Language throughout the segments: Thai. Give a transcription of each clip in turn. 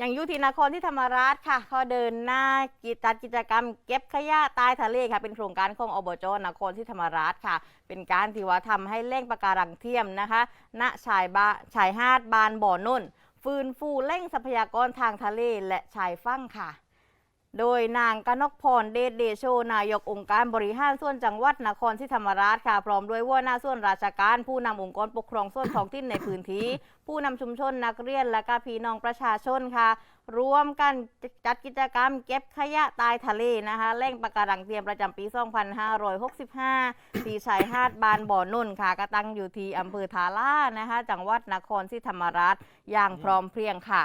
อย่างยุที่นครที่ธรรมราชค่ะเขาเดินหน้ากิจจัดกิจกรรม เก็บขยะใต้ทะเลค่ะ เป็นโครงการของอบจนครที่ธรรมราชค่ะ เป็นการที่ว่าทำให้เร่งปะการังเทียมนะคะณชายบาชายหาดบานบ่อนุ่น ฟื้นฟูเร่งทรัพยากรทางทะเลและชายฝั่งค่ะ โดยนางกนกพรเดชเดโช นายกองค์การบริหารส่วนจังหวัดนครศรีธรรมราชค่ะพร้อมด้วยหัวหน้าส่วนราชการ ผู้นำองค์กรปกครองส่วนท้องถิ่นในพื้นที่ ผู้นำชุมชนนักเรียนและก็พี่น้องประชาชนค่ะร่วมกันจัดกิจกรรมเก็บขยะตายทะเลนะคะแหล่งปะการังเทียมประจำปี 2565 ที่ชายหาดบานบ่อนุ่นค่ะก็ตั้งอยู่ที่อำเภอทาล่านะคะ จังหวัดนครศรีธรรมราชอย่างพร้อมเพรียงค่ะ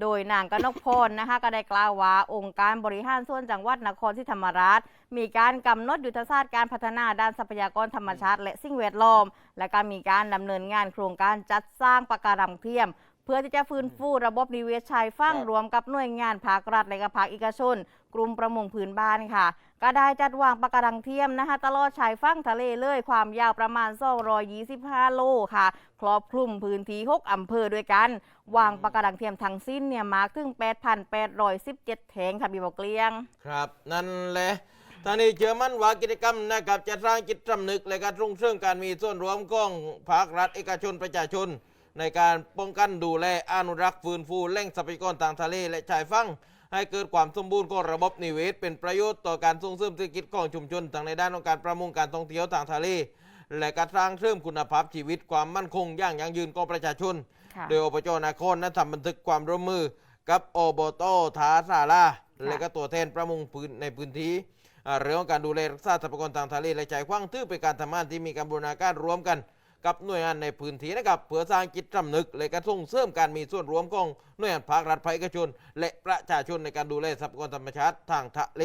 โดยนางกนกพรนะคะก็ได้กล่าวว่าองค์การบริหารส่วนจังหวัดนครศรีธรรมราช มีการกำหนดยุทธศาสตร์การพัฒนาด้านทรัพยากรธรรมชาติ และสิ่งแวดล้อม และก็มีการดำเนินงานโครงการจัดสร้างปะการังเทียม เพื่อที่จะฟื้นฟูระบบนิเวศชายฝั่งครับรวมกับหน่วยงานภาครัฐและก็ภาคเอกชน กลุ่มประมงพื้นบ้านค่ะ ก็ได้จัดวางปะการังเทียมนะคะตลอดชายฝั่งทะเลเลยความยาวประมาณ 225 โลค่ะ ครอบคลุมพื้นที่ 6 อำเภอด้วยกัน วางปะการังเทียมทั้งสิ้นเนี่ยมากถึง 8,817 แถงค่ะพี่บอกเกลียง ครับ นั่นแหละทางนี้เชื่อมั่นว่ากิจกรรมนะครับจะสร้างจิตสำนึกและการส่งเสริมการมีส่วนร่วมของภาครัฐเอกชนประชาชน ในการป้องกันดูแลอนุรักษ์ฟื้นฟูแหล่งทรัพยากรทางทะเลและชายฝั่งให้เกิดความสมบูรณ์ของระบบนิเวศ เป็นประโยชน์ต่อการส่งเสริมเศรษฐกิจของชุมชนทั้งในด้านของการประมงการท่องเที่ยวทางทะเล และการสร้างเสริมคุณภาพชีวิตความมั่นคงอย่างยั่งยืนของประชาชนค่ะโดยอบจนาครนั้นทำบันทึกความร่วมมือกับอบตทาสาราและก็ตัวแทนประมงพื้นในพื้นที่อ่าเรื่องของการดูแลรักษาทรัพยากรทางทะเลและชายฝั่งถือเป็นการทำงานที่มีการบูรณาการร่วมกัน กับหน่วยงานในพื้นที่นะครับเพื่อสร้างจิตสำนึก และก็ส่งเสริมการมีส่วนร่วมของหน่วยงานภาครัฐภาคเอกชน และประชาชนในการดูแลทรัพยากรธรรมชาติทางทะเล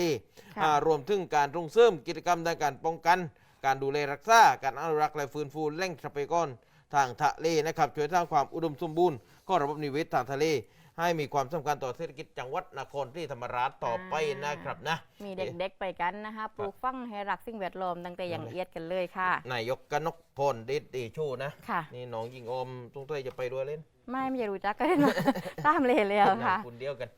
ค่ะอ่ารวมถึงการส่งเสริมกิจกรรมในการป้องกัน การดูแลรักษาการอนุรักษ์และฟื้นฟูแหล่งทรัพยากร ทางทะเลนะครับช่วยสร้างความอุดมสมบูรณ์ของระบบนิเวศทางทะเล ให้มีความสำคัญต่อเศรษฐกิจจังหวัดนครศรีธรรมราชต่อไปนะครับนะ มีเด็กๆไปกันนะคะปลูกฝังให้รักสิ่งแวดล้อมตั้งแต่อย่างเอียดกันเลยค่ะนายกกนกพลเดชเดชูนะค่ะนี่น้องยิงอมตุ้งเต้ยจะไปด้วยเล่น ไม่ไม่อยากรู้จักกันเลยนะตามเลยแล้วค่ะนามคุณเดียวกัน